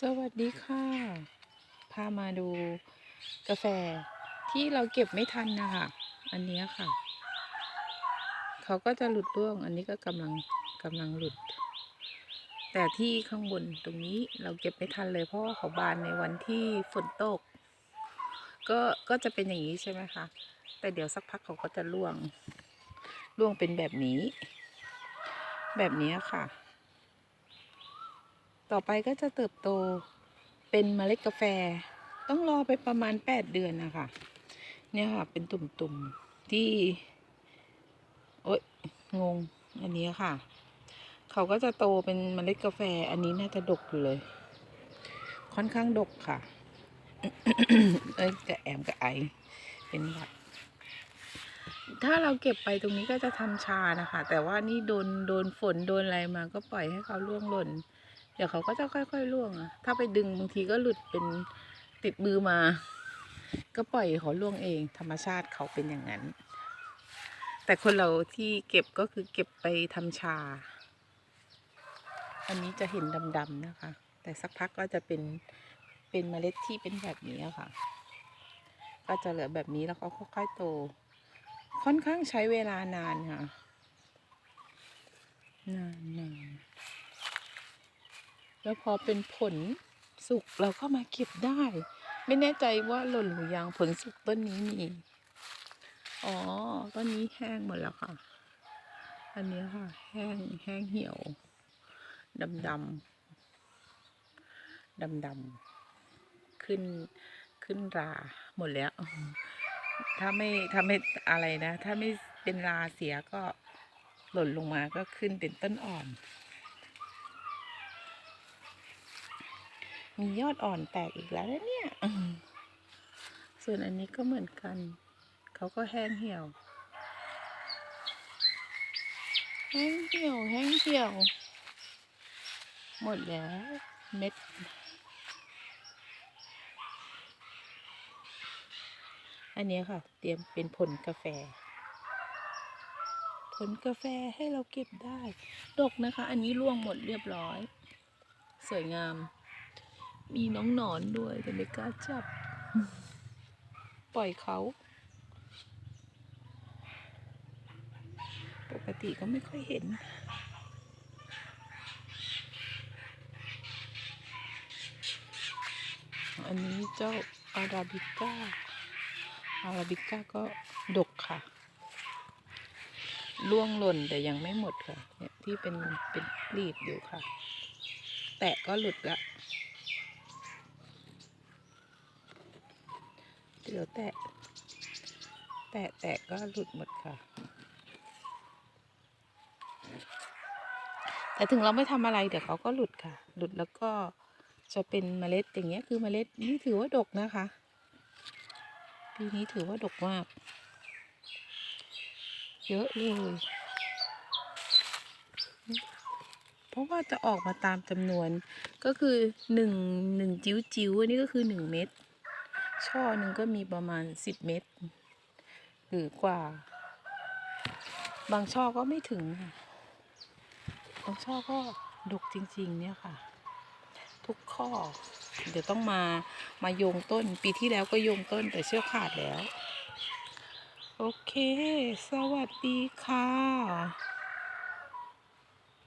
สวัสดีค่ะ พามาดูกาแฟที่เราเก็บไม่ทันนะคะ อันนี้ค่ะ เขาก็จะหลุดร่วง อันนี้ก็กำลังกำลังหลุด แต่ที่ข้างบนตรงนี้เราเก็บไม่ทันเลย เพราะว่าเขาบานในวันที่ฝนตก ก็ก็จะเป็นอย่างนี้ใช่ไหมคะ แต่เดี๋ยวสักพักเขาก็จะร่วง ร่วงเป็นแบบนี้ แบบนี้ค่ะ ต่อไปก็จะเติบโตเป็นเมล็ดกาแฟ ต้องรอไปประมาณแปดเดือนนะคะ เนี่ยค่ะ เป็นตุ่มๆที่ โอ๊ย งง อันนี้ค่ะ เขาก็จะโตเป็นเมล็ดกาแฟ อันนี้น่าจะดกอยู่เลย ค่อนข้างดกค่ะ เอ้ยกระแอมกระไอ เป็นหวัดถ้าเราเก็บไปตรงนี้ก็จะทำชานะคะ แต่ว่านี่โดนโดนฝนโดนอะไรมาก็ปล่อยให้เขาร่วงหล่น เดี๋ยวเขาก็จะค่อยๆร่วงอะถ้าไปดึงบางทีก็หลุดเป็นติดมือมา ก็ปล่อยเขาร่วงเอง ธรรมชาติเขาเป็นอย่างนั้น แต่คนเราที่เก็บก็คือเก็บไปทำชา อันนี้จะเห็นดำๆนะคะ แต่สักพักก็จะเป็นเป็นเมล็ดที่เป็นแบบนี้ค่ะ ก็จะเหลือแบบนี้แล้วก็ค่อยๆโต ค่อนข้างใช้เวลานานค่ะ นานนาน แล้วพอเป็นผลสุกเราก็มาเก็บได้ ไม่แน่ใจว่าหล่นหรือยังผลสุกต้นนี้มีอ๋อต้นนี้แห้งหมดแล้วค่ะ อันนี้ค่ะ แห้งแห้งเหี่ยวดำดำดำดำขึ้นขึ้นราหมดแล้ว ถ้าไม่ถ้าไม่อะไรนะ ถ้าไม่เป็นราเสียก็หล่นลงมาก็ขึ้นเป็นต้นอ่อน มียอดอ่อนแตกอีกแล้วเนี่ย ส่วนอันนี้ก็เหมือนกัน เขาก็แห้งเหี่ยว แห้งเหี่ยวแห้งเหี่ยว หมดแล้ว เม็ด อันนี้ค่ะ เตรียมเป็นผลกาแฟ ผลกาแฟให้เราเก็บได้ ดกนะคะ อันนี้ร่วงหมดเรียบร้อย สวยงาม มีน้องหนอนด้วยแต่ไม่กล้าจับ ปล่อยเขา ปกติก็ไม่ค่อยเห็น อันนี้เจ้าอาราบิก้า อาราบิก้าก็ดกค่ะล่วงหล่นแต่ยังไม่หมดค่ะ เนี่ยที่เป็นเป็นกลีบอยู่ค่ะ แตะก็หลุดละ เดี๋ยวแตะ แตะแตะก็หลุดหมดค่ะ แต่ถึงเราไม่ทำอะไรเดี๋ยวเขาก็หลุดค่ะ หลุดแล้วก็จะเป็นเมล็ดอย่างเงี้ยคือเมล็ดนี่ถือว่าดกนะคะ ปีนี้ถือว่าดกมาก เยอะเลยเพราะว่าจะออกมาตามจำนวนก็คือหนึ่งหนึ่งจิ๋วจิ๋วอันนี้ก็คือหนึ่งเม็ด ช่อหนึ่งก็มีประมาณสิบเม็ดหรือกว่า บางช่อก็ไม่ถึงค่ะบางช่อก็ดกจริง ๆ เนี่ยค่ะ ทุกข้อ เดี๋ยวต้องมามาโยงต้น ปีที่แล้วก็โยงต้นแต่เชือกขาดแล้ว โอเค สวัสดีค่ะ